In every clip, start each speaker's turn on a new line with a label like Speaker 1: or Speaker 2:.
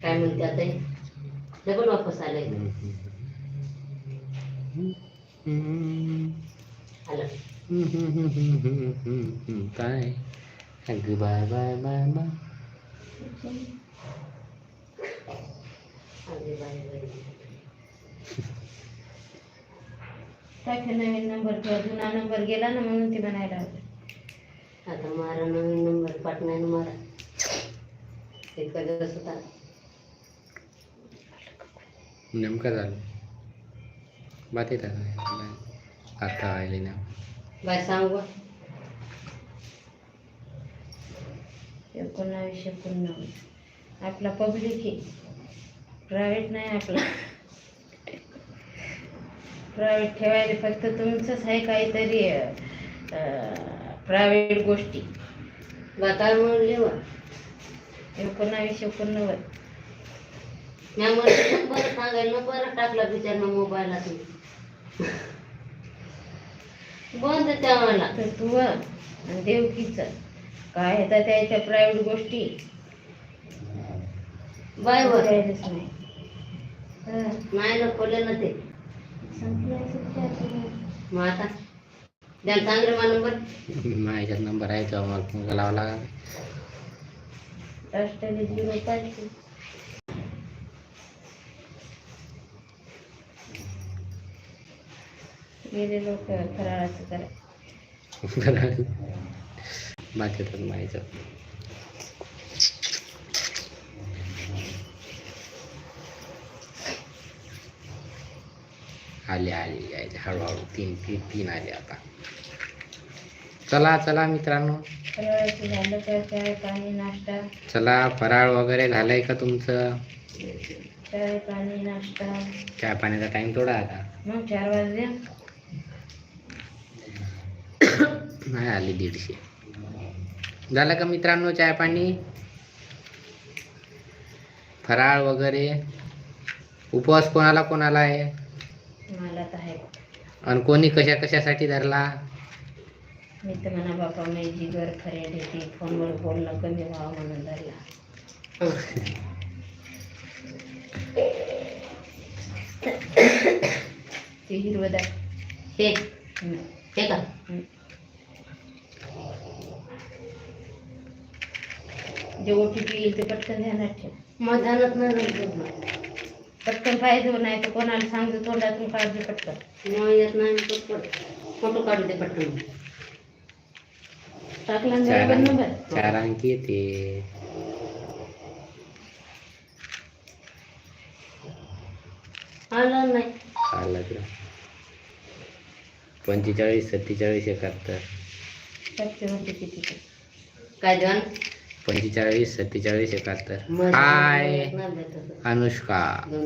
Speaker 1: काय म्हणते आता हे? डबल वापस आलंय आलं
Speaker 2: काय अगं बाय बाय बाय बाय.
Speaker 3: टाकले नवीन नंबर जुना नंबर गेला ना म्हणून ते बनायला हवं.
Speaker 1: आता मारा नवीन नंबर पाटण्यानं मारा होता
Speaker 2: नेमकं झालं. बात येत आता आले ना.
Speaker 1: बाय सांगू
Speaker 3: एकोणावीस एकोणनव्वद. आपला पब्लिक आहे. प्रायव्हेट नाही आपला. प्रायव्हेट ठेवायला फक्त तुमचंच आहे काहीतरी प्रायव्हेट गोष्टी.
Speaker 1: म्हणले बा
Speaker 3: एकोणावीस एकोणनव्वद.
Speaker 1: मी म्हणलं बरं सांगायला टाकला बिचारनं मोबाईलात बंद त्या मला
Speaker 3: तर तू आणि देवकीचं. काय आहे तर त्याच्या प्रायव्हेट गोष्टी?
Speaker 1: बाय वर
Speaker 3: नाही. हं.
Speaker 1: नाही ना ते. मग आता द्या चांगले मा नंबर?
Speaker 2: माझ्यात नंबर आहे तेव्हा मला फोन लावा लागला.
Speaker 3: राष्ट्रवादी झिरो पाच गेले लोक फराळाचं करा
Speaker 2: बाकी तर माहीत आले आले आले हळूहळू तीन तीन तीन आले आता चला चला मित्रांनो.
Speaker 3: फराळाचं झालं का चाय पाणी नाश्ता
Speaker 2: चला फराळ वगैरे झालंय का तुमचं?
Speaker 3: चाय पाणी नाश्ता
Speaker 2: चहा पाण्याचा टाइम थोडा आता.
Speaker 3: मग चार वाजले
Speaker 2: नाही आली दीडशे. झालं का मित्रांनो चाय पाणी? फराळ वगैरे. उपवास कोणाला कोणाला आहे?
Speaker 3: मला तर आहे.
Speaker 2: आणि कोणी कशा कशासाठी धरला?
Speaker 3: मी तर म्हणा बापा मी जी घर खरेदी ती फोनवर बोलणं कमी व्हावं म्हणून धरला. ते हिरवदार.
Speaker 1: हे.
Speaker 3: हे
Speaker 1: का.
Speaker 3: जे ओ टी पी येईल ते पटकन ध्यानात ठेव.
Speaker 1: मग ध्यानात नाही राहत
Speaker 3: पटकन पाहिजे नाही तर कोणाला सांगतो तोंडातून काढते पटकन.
Speaker 1: मग येत नाही फोटो काढू दे पटकन.
Speaker 3: टाकला
Speaker 2: चार अंक-
Speaker 3: नंबर
Speaker 2: चार अंकी येते.
Speaker 1: आलं नाही.
Speaker 2: आलं तुला पंचेचाळीस सत्तेचाळीस एकाहत्तर.
Speaker 3: किती.
Speaker 1: काय ध्यान
Speaker 2: पंचेचाळीस सत्तेचाळीस एकाहत्तर. हाय. अनुष्का.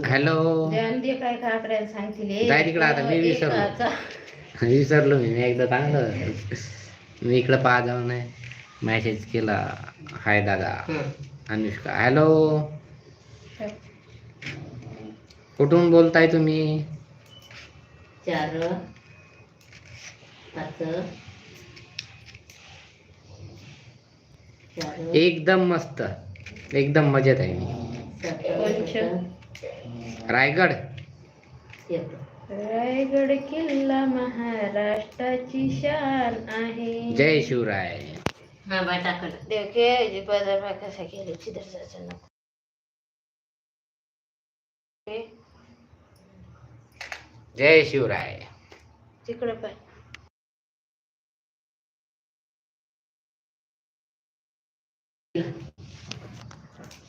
Speaker 2: हॅलो.
Speaker 3: दे काय काय आकड्याला सांगतील.
Speaker 2: जाय तिकडं आता, मी विसरलो. विसरलो मी. मी एकदा चांगलं मी इकडं पाहा जाऊन मेसेज केला. हाय दादा. अनुष्का. हॅलो कुठून बोलताय तुम्ही?
Speaker 1: चार पाच.
Speaker 2: एकदम मस्त. एकदम मजेत आहे मी. रायगड.
Speaker 3: रायगड किल्ला महाराष्ट्राची शान आहे.
Speaker 2: जय शिवराय.
Speaker 1: हा बाय टाकलं
Speaker 3: देव के बाजार भाग कसा केले चिदर जायचं नको
Speaker 2: जय शिवराय.
Speaker 3: तिकडं पाय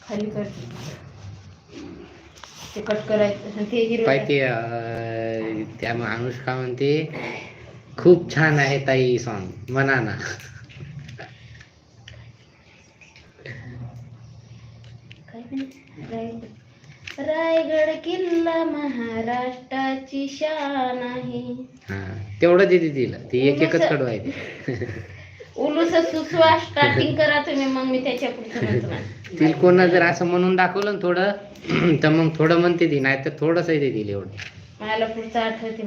Speaker 3: खाली कर. ते कट करायचं आणि ते हिरवं
Speaker 2: पाय ते अं, त्या मग अनुष्का म्हणते खूप छान आहे ताई सॉन्ग म्हणा ना.
Speaker 3: काय? रायगड. रायगड किल्ला महाराष्ट्राची शान आहे.
Speaker 2: हा तेवढं देते तिला. ती एक एकच कडू आहे. ती.
Speaker 3: उलूस सुसवा स्टार्टिंग करा तुम्ही मग मी त्याच्या पुढचं म्हणतो ना.
Speaker 2: तिला कोणा जर असं म्हणून दाखवलं ना थोडं तर मग थोडं म्हणते ती नाही तर थोडंसं येते तिला एवढं.
Speaker 3: मला पुढचं आठवते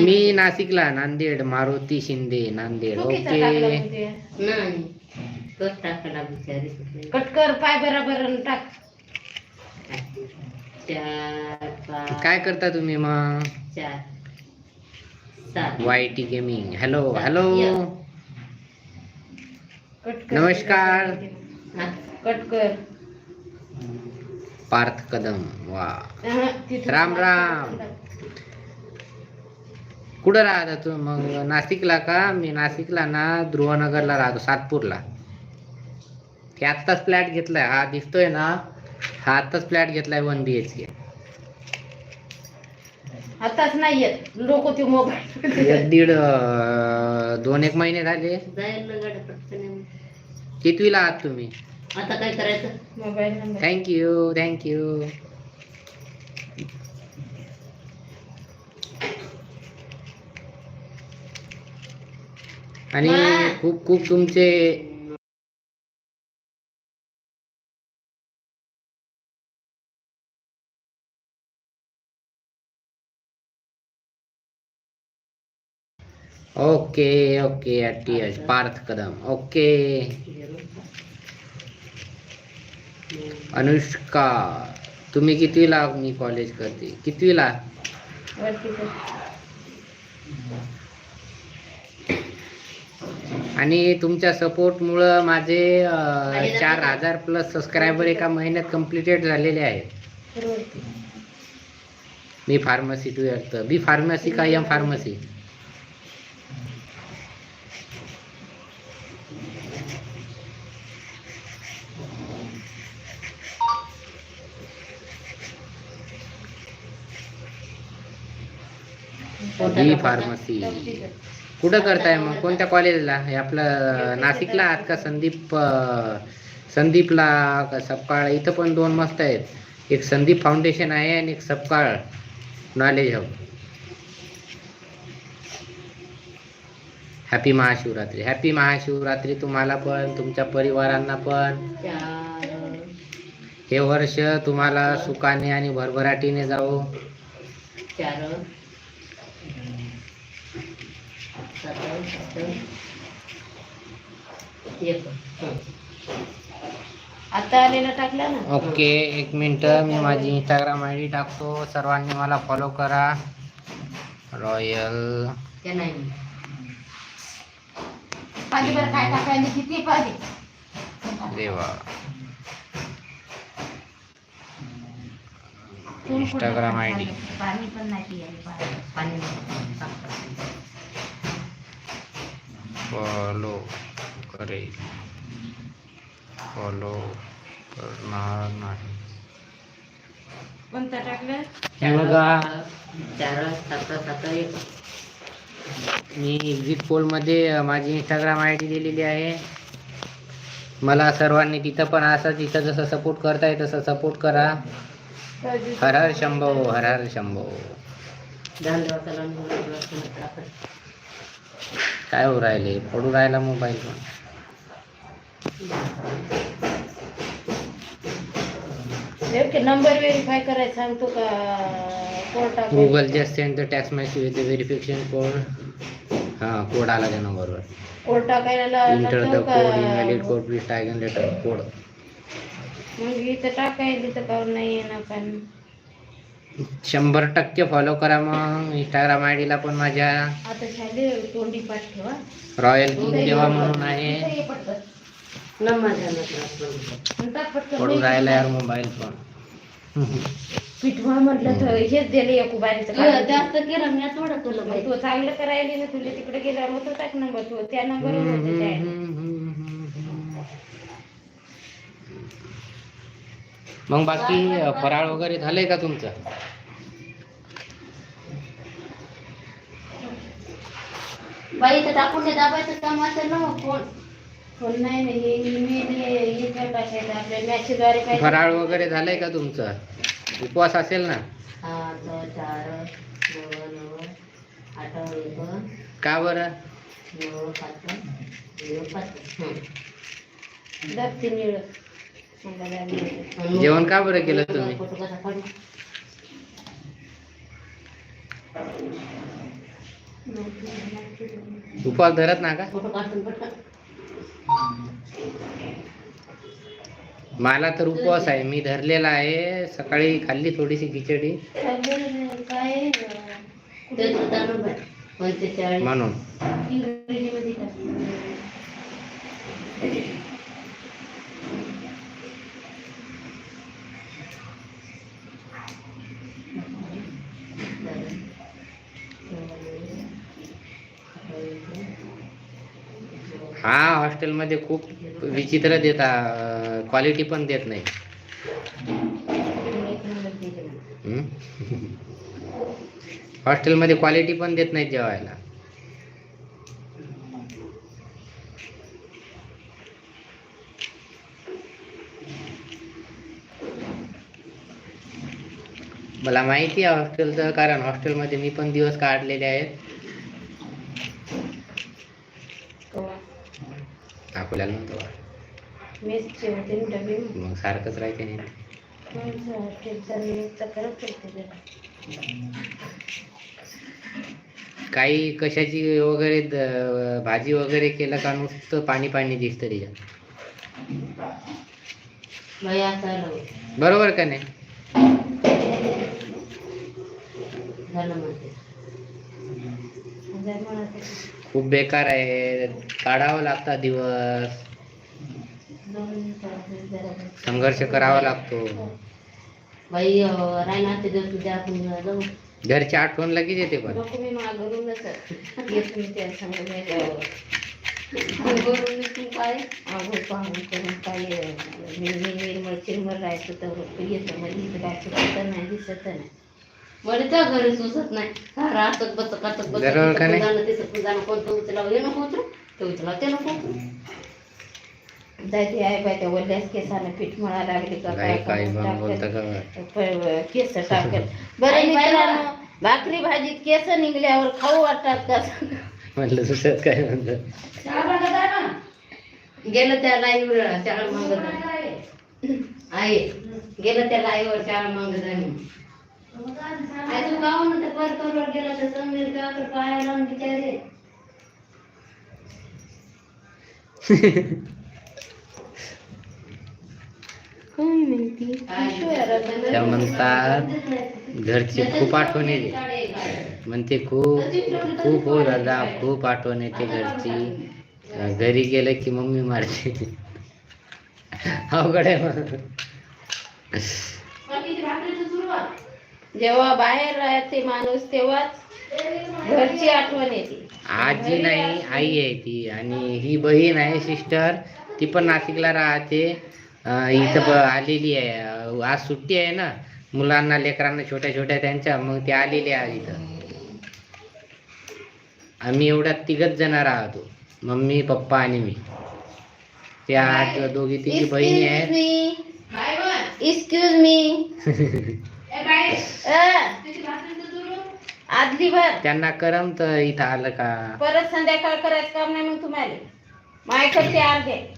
Speaker 2: मी नाशिकला नांदेड मारुती शिंदे नांदेड ओके.
Speaker 3: म्हणजे.
Speaker 1: नाही तोच टाकायला बिचारी सुटली.
Speaker 3: कट कर पाय बरोबर टाक.
Speaker 2: काय करता तुम्ही मग?
Speaker 1: चार सात.
Speaker 2: Y T gaming. Hello hello
Speaker 3: cut
Speaker 2: नमस्कार.
Speaker 3: कट कर.
Speaker 2: पार्थ कदम वा. राम राम. कुठं राहता तू? मग नाशिकला का? मी नाशिकला ना ध्रुवनगरला राहतो सातपूरला. ते आत्ताच फ्लॅट घेतलाय. हा दिसतोय ना? हा आत्ताच फ्लॅट घेतलाय वन बी एच के
Speaker 3: आताच नाही येत. लोक ते मोबाईल
Speaker 2: एक दीड अं, दोन एक महिने झाले.
Speaker 1: जाईल ना गाड्या पटकन
Speaker 2: कितवीला आहात तुम्ही?
Speaker 1: आता काय करायचं?
Speaker 3: मोबाईल नंबर
Speaker 2: थँक्यू थँक्यू आणि. खूप खूप तुमचे okay okay T H Parth Kadam okay Anushka तुम्ही कितवीला मी कॉलेज करते? कितवीला. आणि तुमच्या सपोर्टमुळं माझे चार हजार प्लस सबस्क्रायबर एका महिन्यात कम्प्लिटेड झालेले आहेत. मी फार्मसी ट्वेल्थ बी फार्मसी का एम फार्मसी बी फार्मसी कुठं करताय मग? कोणत्या कॉलेजला हे आपलं नाशिकला आहात का संदीप संदीपला का सपकाळ? इथं पण दोन मस्त आहेत. एक संदीप फाउंडेशन आहे आणि एक Sapkal knowledge hub happy Mahashivratri. Happy Mahashivratri तुम्हाला पण तुमच्या परिवारांना पण. हे वर्ष तुम्हाला सुखाने आणि भरभराटीने जाओ
Speaker 1: चार सात सात एक.
Speaker 3: आता आलेला टाकला ना?
Speaker 2: ओके एक मिनटं. मी माझी इंस्टाग्राम आय डी टाकतो. सर्वांनी मला फॉलो करा. रॉयल
Speaker 1: ते नाही.
Speaker 3: पाणी बरं काय टाकायला किती पाणी?
Speaker 2: देवा. इंस्टाग्राम आय डी
Speaker 3: पाणी पण नाही पाणी.
Speaker 2: फॉलो करे फॉलो करणार नाही.
Speaker 3: कोणता टाकलं
Speaker 1: चार एक
Speaker 2: मी एक्झिट पोलमध्ये माझी इंस्टाग्राम आय डी दिलेली आहे. मला सर्वांनी तिथं पण असं तिथं जसं सपोर्ट करताय तसं सपोर्ट करा. हर हर शंभो हर हर शंभो. काय हो राहिले? पडू राहिला मोबाईल पण.
Speaker 3: नंबर व्हेरीफाय करायला सांगतो का? कोण टाकू
Speaker 2: Google just send the text message verification code हां कोड आला त्या नंबरवर
Speaker 3: कोण टाकायला
Speaker 2: enter the code invalid code please later code
Speaker 3: मग इथं टाकायला तर नाही येणार पण.
Speaker 2: शंभर टक्के फॉलो करा मग. इंस्टाग्राम आय डीला पण माझ्या
Speaker 3: आता झाले तोंडी पाठ ठेवा.
Speaker 2: रॉयल किंग देवा म्हणून आहे.
Speaker 3: इथं ये पटकन.
Speaker 1: नंबर द्या म्हटलं
Speaker 3: आणि टाक पटकन.
Speaker 2: पडू राहिला यार मोबाईल पण.
Speaker 3: पिठवा म्हटलं तर हेच दिले एकुबारीचं
Speaker 1: तू जास्त केलं मी थोडं माहिती
Speaker 3: तो चांगलं करायला ना तुला तिकडे गेला मग तो टाक नंबर? तो त्या नंबरवर होते त्या
Speaker 2: मग बाकी फराळ वगैरे झालंय का तुमचं
Speaker 1: बाई तर टाकून दे दाबायचं काम असेल ना मग फोन
Speaker 3: फोन नाही ना हे ईमेल याच्यावर टाकायचं आपल्या मॅसेजद्वारे पाहिजे
Speaker 2: फराळ वगैरे झालंय का तुमचं उपवास असेल ना का बरं
Speaker 1: हं.
Speaker 3: निळ.
Speaker 2: जेवण का बरं केलं तुम्ही? उपवास धरत ना का? मला तर उपवास आहे. मी धरलेला आहे. सकाळी खाल्ली थोडीशी खिचडी. म्हणून. हा हॉस्टेलमध्ये खूप विचित्र देता क्वालिटी पण देत नाही. हॉस्टेलमध्ये क्वालिटी पण देत नाही जेवायला. मला माहिती आहे हॉस्टेलचं कारण हॉस्टेलमध्ये मी पण दिवस काढलेले आहेत
Speaker 3: कवा
Speaker 2: अकोल्याला नव्हतो
Speaker 3: डबे.
Speaker 2: मग सारखंच राहते नाही काही कशाची वगैरे भाजी वगैरे केलं का नुसतं पाणी पाणी दिसतं त्याच्यात? बरोबर का नाही?
Speaker 1: झालं
Speaker 2: खूप बेकार आहे काढावं लागतात दिवस संघर्ष करावा लागतो घरची आठवण लगेच येते पण
Speaker 3: राहायचं तर येतं मध्ये इथं काय नाही दिसत नाही
Speaker 1: बरं त्या घरी सुचत नाही. सारा असत बस काचत बस
Speaker 2: बरोबर का नाही?
Speaker 1: जाणं जाणं कोणतं उचलावं हे नको उचलू ते उचला ते नको. उचलू
Speaker 3: आहे बाय त्या वल्ल्यास केसानं पीठ मळा लागली का काय
Speaker 2: पण बोलतं
Speaker 3: टाकत.
Speaker 2: का
Speaker 3: प- केस टाकत बरं
Speaker 1: आई बाई
Speaker 3: मित्रांनो भाकरी भाजीत केस निघल्यावर खाऊ वाटतात का?
Speaker 2: म्हटलं दुसरं काय म्हणतं?
Speaker 1: गेलं त्या लाईवर शाळा मागत आहे गेलं त्या लाईवर शाळा मागत आहे आई तू गाव परतोरवर गेला? तर समीर गावाकडे पाया लावून बिचारे.
Speaker 3: म्हणती?
Speaker 2: त्या म्हणतात घरची खूप आठवण येते. म्हणते खूप खूप हो दादा खूप आठवण येते घरची. घरी गेलं की मम्मी मारते. अवघड आहे.
Speaker 3: जेव्हा बाहेर राहते माणूस तेव्हाच घरची आठवण येते.
Speaker 2: आजी नाही आई आहे ती आणि ही बहीण आहे सिस्टर ती पण नाशिकला राहते. इथं आलेली आहे. आज सुट्टी आहे ना. मुलांना लेकरांना छोट्या छोट्या त्यांच्या. मग ती आलेली आहे इथं. आम्ही एवढ्या तिघच जण राहतो. मम्मी पप्पा आणि मी. त्या दोघी तिघी बहिणी आहेत.
Speaker 3: एक्सक्यूज मी आदली भर.
Speaker 2: त्यांना करमत इथं आलं का?
Speaker 3: परत संध्याकाळ करायचं काम नाही मग तुम्हाला. माझ्याकडे अर्धे.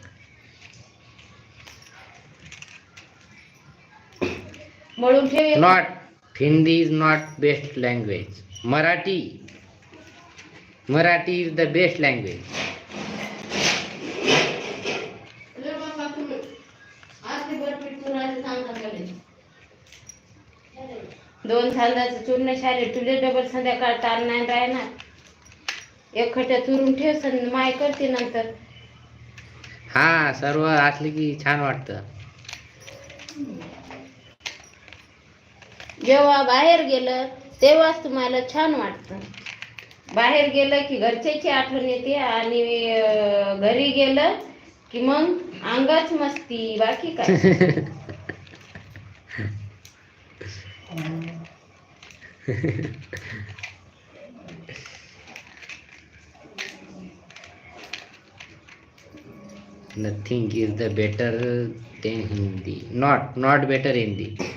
Speaker 3: मळून ठेव.
Speaker 2: Not Hindi is not best language Marathi. Marathi is the best language
Speaker 3: दोन सांगाचं चूर्ण शाले तुले डबल संध्याकाळ ताण नाही राहणार. एक खट्या चुरून ठेव सं माय करते नंतर.
Speaker 2: हा सर्व असले की छान वाटतं.
Speaker 3: जेव्हा बाहेर गेलं तेव्हाच तुम्हाला छान वाटतं. बाहेर गेलं की घरच्याची आठवण येते आणि अं, घरी गेलं की मग अंगाच मस्ती बाकी काय? nothing is the better than hindi.
Speaker 2: Not not better hindi.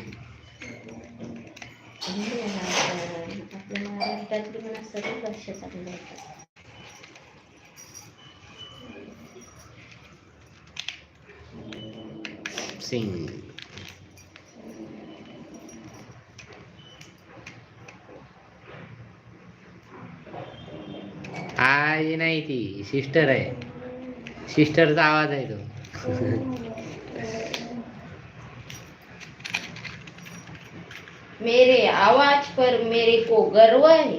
Speaker 2: Sister आहे. सिस्टरचा आवाज आहे तो.
Speaker 3: मेरे आवाज पर मेरे को गर्व है।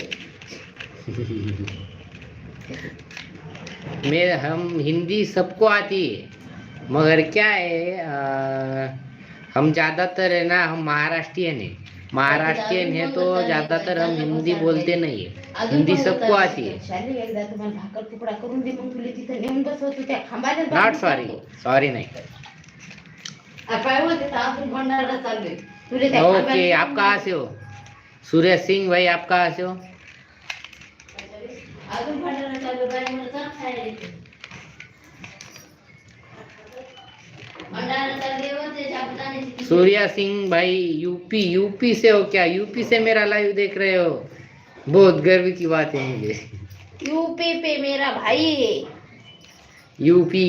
Speaker 2: मैं हम हिंदी सबको आती है। मगर क्या है अ, हम ज़्यादातर है ना हम महाराष्ट्रियन है। महाराष्ट्रियन है तो ज़्यादातर हम हिंदी बोलते नहीं है हिंदी सबको आती है
Speaker 3: शाली एकदा तुम्हाला भाकर तुकडा करून दे मग तुला तिथं नेऊन बसवतो त्या खांबाला
Speaker 2: नॉट सॉरी सॉरी नाही.
Speaker 1: पाय होते तर अजून भंडारा चालू आहे
Speaker 3: तुला त्या
Speaker 2: ओके
Speaker 3: खांबाला
Speaker 2: आप कहाँ से हो. सूर्य सिंह भाई आप कहाँ से हो सूर्या सिंह भाई यूपी यूपी से हो क्या? यूपी से मेरा लाइव देख रहे हो? बहुत गर्व की बात है मुझे
Speaker 3: यूपी पे मेरा भाई है।
Speaker 2: यूपी।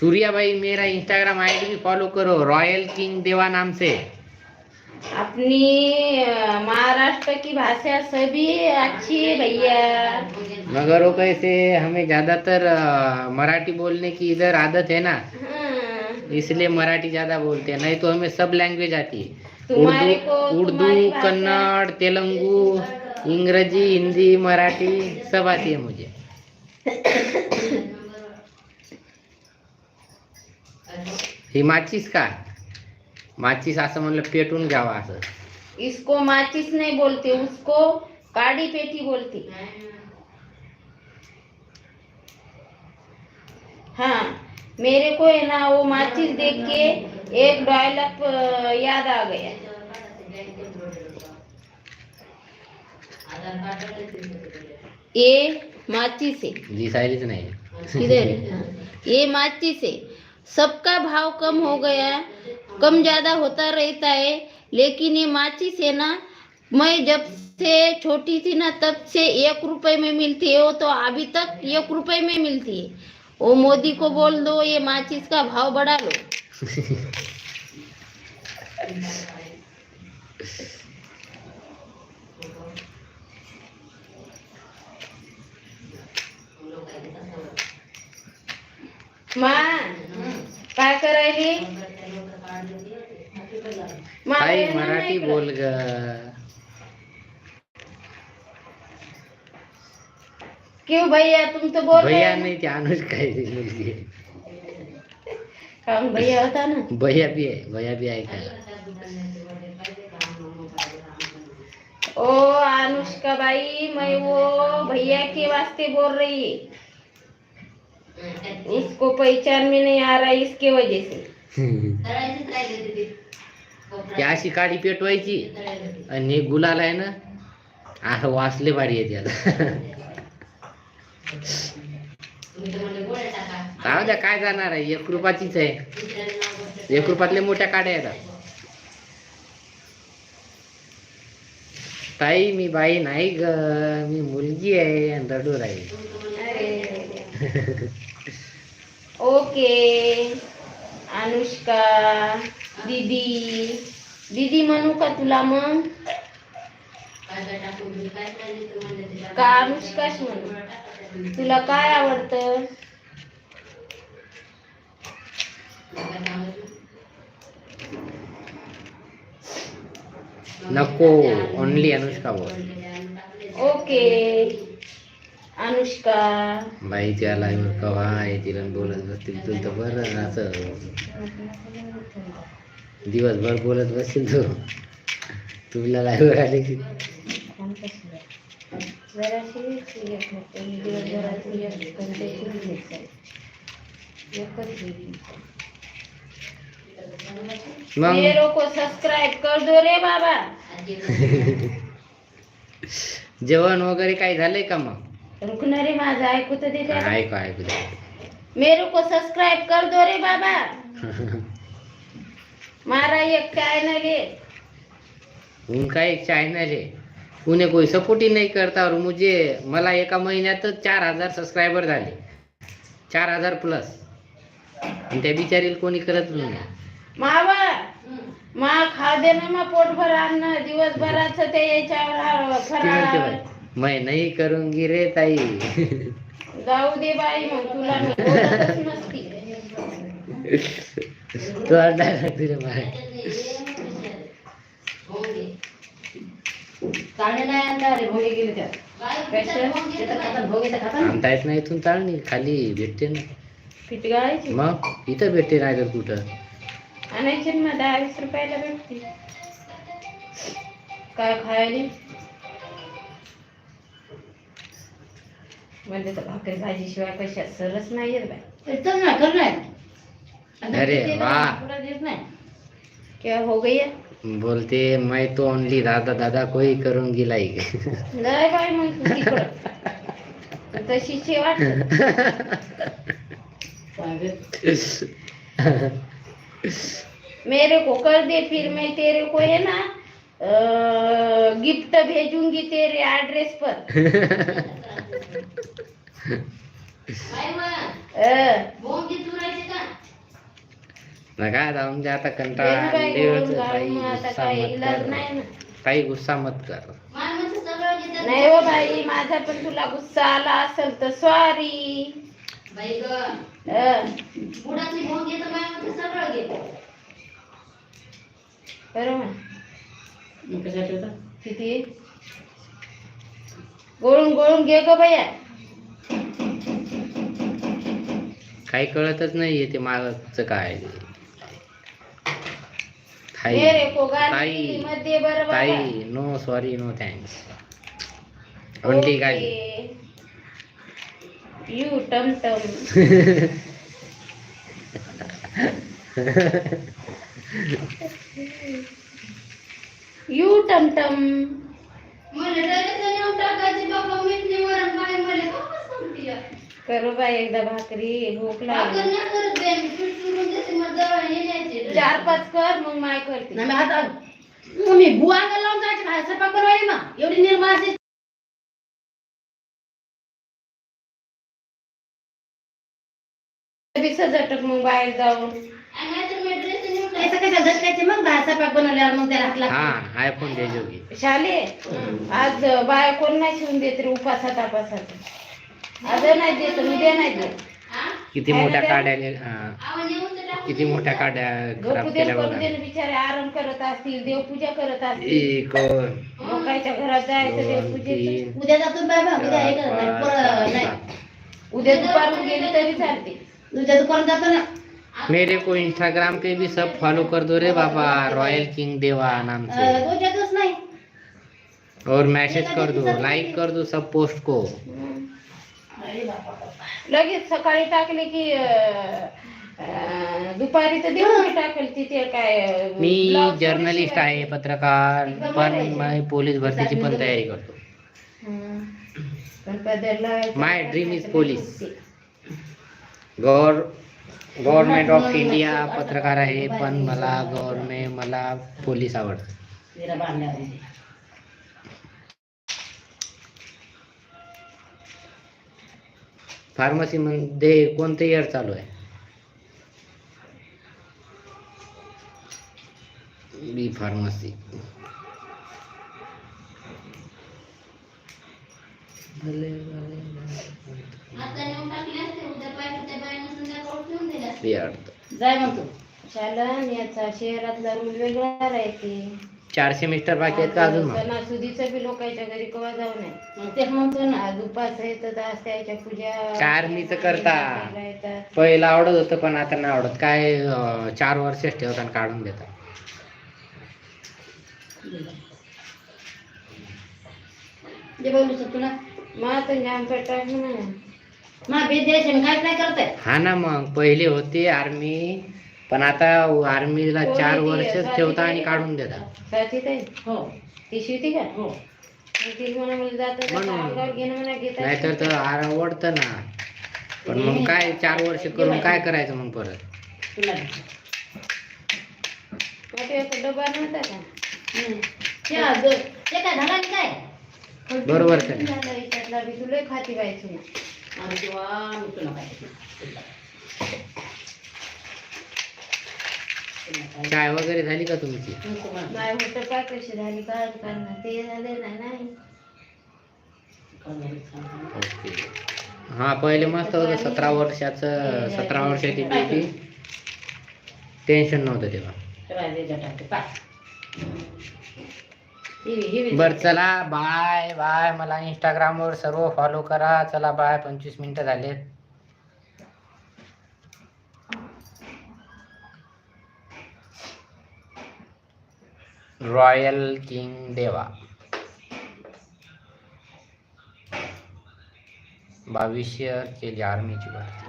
Speaker 2: सूर्या भाई मेरा इंस्टाग्राम आईडी भी फॉलो करो रॉयल किंग देवा नाम से।
Speaker 3: अपनी महाराष्ट्र की भाषा सभी अच्छी है भैया।
Speaker 2: मगर वो कैसे हमें ज़्यादातर मराठी बोलने की इधर आदत है ना?
Speaker 3: हाँ,
Speaker 2: इसलिए मराठी ज़्यादा बोलते हैं नहीं तो हमें सब लैंग्वेज आती है। उर्दू उर्दू कन्नड़ तेलुगु इंग्रजी हिंदी मराठी सब आती है मुझे। ही माचीस का? माचीस असं म्हणलं पेटून घ्यावा असं.
Speaker 3: इसको माचिस नहीं बोलते उसको काड़ी पेटी बोलते. हाँ मेरे को है ना वो माचिस देख के एक डायलॉग याद आ गया. ये माचिस है.
Speaker 2: दिसायलीच नाही.
Speaker 3: किधर ये माचिस है. सबका भाव कम हो गया कम ज़्यादा होता रहता है। लेकिन ये माचिस है ना, मैं जब से छोटी थी ना, तब से एक रुपए में मिलती है। वो तो अभी तक एक रुपए में मिलती है। वो मोदी को बोल दो, ये माचिस का भाव बढ़ा लो। माँ, काय नाही
Speaker 2: मराठी बोल ग
Speaker 3: क्यों भैया तुम तो बोल
Speaker 2: भैया
Speaker 3: हो?
Speaker 2: नाही ते अनुष्का मुलगी आहे.
Speaker 3: काम भैया होता ना।
Speaker 2: भैया भी आहे भैया भी ऐकायला
Speaker 3: ओ अनुष्का भाई मैं वो भैया के वास्ते बोल रही है। उसको पहचान में नहीं आ रहा इसके वजह से।
Speaker 1: तळायचीच ती.
Speaker 2: अशी काडी पेटवायची. आणि हे गुलाल आहे ना असं वाचले भारी येते आता राहू द्या काय जाणार आहे? एक रुपाचीच आहे. एक रुपातले मोठ्या काड्या येतात ताई मी बाई नाही ग मी मुलगी आहे आणि रडू राहील.
Speaker 3: ओके. अनुष्का. दीदी दीदी म्हणू का तुला मग?
Speaker 1: तिला.
Speaker 3: का अनुष्काच म्हणू? तुला काय आवडतं?
Speaker 2: नको ओनली अनुष्का बोल.
Speaker 3: ओके. अनुष्का.
Speaker 2: बाई त्या लाईव्ह कवा येतील आणि बोलत बसतील. तू तर बरं असं दिवसभर बोलत बसतील तू. तुला लाईव्ह आले की?
Speaker 3: मेरे को सब्सक्राइब कर दो रे बाबा.
Speaker 2: जेवण वगैरे काही झालंय का मग?
Speaker 3: रुकना रे माझं ऐकू तर दे त्याला.
Speaker 2: ऐकू ऐकू दे.
Speaker 3: मेरे को सब्सक्राइब कर दो रे बाबा. मारा एक चैनल है
Speaker 2: उनका एक चॅनल आहे उन्हें कोई सपोर्ट ही नहीं करता और मुझे मला एका महिन्यातच चार हजार सबस्क्रायबर झाले. चार हजार प्लस आणि त्या बिचारीला कोणी करत नाही.
Speaker 3: मावा मा खा दे ना मा पोट भर अन्न दिवसभराचं ते याच्यावर
Speaker 2: मैं नहीं करूंगी रे ताई.
Speaker 3: जाऊ दे बाई मग तुला नसती.
Speaker 2: तू तुझ्या बाहेर. आणता येत नाही इथून चालणी खाली भेटते ना. मग? इथं भेटते नाही तर कुठं?
Speaker 3: आणायची ना दहा वीस रुपयाला भेटते. काय खायला? म्हणजे तर भाकरी भाजी शिवाय कशा सरच नाही येत
Speaker 1: एकदम ना कर नाही
Speaker 2: अरे वा.
Speaker 1: पुढं देत नाही.
Speaker 3: क्या हो गई है?
Speaker 2: बोलते मैं तो ओनली दादा दादा कोई करून गिलाई
Speaker 3: लय बाई मग तू तिकडं तशीच वाटत मेरे को कर दे फिर मैं तेरे को है ना गिफ्ट भेजूंगी तेरे एड्रेस पर.
Speaker 1: का?
Speaker 2: नका जाऊन दे आता कंटाळा काही
Speaker 3: आता
Speaker 2: गुस्सा
Speaker 3: काय
Speaker 2: मत कर.
Speaker 3: नाही ना.
Speaker 2: काही गुस्सा मत कर.
Speaker 1: माणूस सगळं घेतात
Speaker 3: नाही हो बाई माझा पण तुला गुस्सा आला असेल तर सॉरी बरोबर किती? गोळून गोळून घे ग बया.
Speaker 2: काही कळतच नाहीये ते मागचं काय. ताई
Speaker 3: मध्ये बरोबर
Speaker 2: ताई no sorry no thanks only गाली।
Speaker 3: यू टम टम। यू टम टम।
Speaker 1: मला डायरेक्ट नेऊन टाकायची बाबा मिटली वरण बाई मला का?
Speaker 3: करू बाई एकदा भाकरी भूक लागली.
Speaker 1: नाही करत बाई, मी पीठ चुरून देते, मला दळण न्यायचे.
Speaker 3: चार पाच कर मग माय करते.
Speaker 1: नाही, मी आता मी बुवा लावून जायचे बाहेर स्वयंपाक बनवायला ना एवढी निर्माण असते
Speaker 3: बी सजटक मग बाहेर जाऊन.
Speaker 1: ऐसा कशा झटकायचे? मग बाहेर स्वयंपाक बनवल्यावर मग त्याला हात लागतो.
Speaker 2: हा आयफोन दे जोगी.
Speaker 3: शाले आज बाया कोण नाही शिवून देत रे उपासा तापासाचं
Speaker 2: किती मोठ्या? काड्या किती मोठ्या काड्या खराब केल्या बघा.
Speaker 3: बिचारे आराम करत असतील देवपूजा करत असतील. लोकांच्या घरात जायचं
Speaker 2: दोन
Speaker 1: उद्या जातो बाबा उद्या हे करत नाही.
Speaker 2: पाच,
Speaker 1: पोरं
Speaker 2: सहा,
Speaker 1: नाही.
Speaker 2: सात.
Speaker 3: उद्या दुपारून गेली तरी चालते.
Speaker 1: उद्या दुकान जातो ना.
Speaker 2: मेरे को इंस्टाग्राम पे भी सब फॉलो कर दो रे बाबा. रॉयल किंग देवा नाम से और मैसेज कर दो लाइक कर दो सब पोस्ट को.
Speaker 3: लगेच सकाळी टाकले की अं, दुपारी तर देऊन टाकेल तिथे काय
Speaker 2: मी
Speaker 3: blouse
Speaker 2: जर्नलिस्ट आहे पत्रकार पण मी पोलीस भरतीची पण तयारी करतो.
Speaker 3: पण पदर लावायचं.
Speaker 2: My dream is police. Government government of India पत्रकार आहे पण मला गव्हर्नमेंट मला पोलीस आवडतं फार्मसी मध्ये कोणतं इयर चालू आहे? बी फार्मसी
Speaker 1: जाय मग तू.
Speaker 3: शालन याचा शहरातला रूल वेगळा राहते.
Speaker 2: चार सेमिस्टर बाकी आहेत का अजून मग?
Speaker 3: सणासुदीचं बी लोकांच्या घरी कवा जाऊ नये.
Speaker 1: मग तेच म्हणतो ना
Speaker 3: आज उपास आहे तर आज त्याच्या पूजा
Speaker 2: करता.
Speaker 3: येतात.
Speaker 2: पहिलं आवडत होतं पण आता नाही आवडत. काय अं, चार वर्षच ठेवतात आणि काढून देतात.
Speaker 1: जे बोलू शकतो ना
Speaker 3: जाम
Speaker 1: द्यायचे काहीच नाही आहे
Speaker 2: हा ना मग पहिले होते आर्मी पण आता आर्मीला
Speaker 3: कोण
Speaker 2: चार? वर्षच
Speaker 3: साथी
Speaker 2: ठेवता आणि? काढून
Speaker 3: ताई
Speaker 1: हो.
Speaker 3: ती शिवती का?
Speaker 1: हो.
Speaker 2: नाहीतर तर आवडतं ना. पण मग काय चार वर्ष करून काय करायचं मग परत?
Speaker 1: तुला
Speaker 3: मोठे
Speaker 2: चाय वगैरे झाली का तुमची?
Speaker 1: मी तुम्हाला
Speaker 3: नाही होतं काय कशी झाली? काय करणार ते झाले ना नाही.
Speaker 1: काय झालं सांग.
Speaker 2: ओके. हा पहिले मस्त होतं. सतरा वर्षाचं सतरा वर्षाची होती टेन्शन नव्हतं तेव्हा. बर चला. Bye bye. मला इंस्टाग्रामवर सर्व फॉलो करा. चला बाय. पंचवीस मिनिटं झालेत. रॉयल किंग देवा. बावीसशे केली आर्मीची भरती.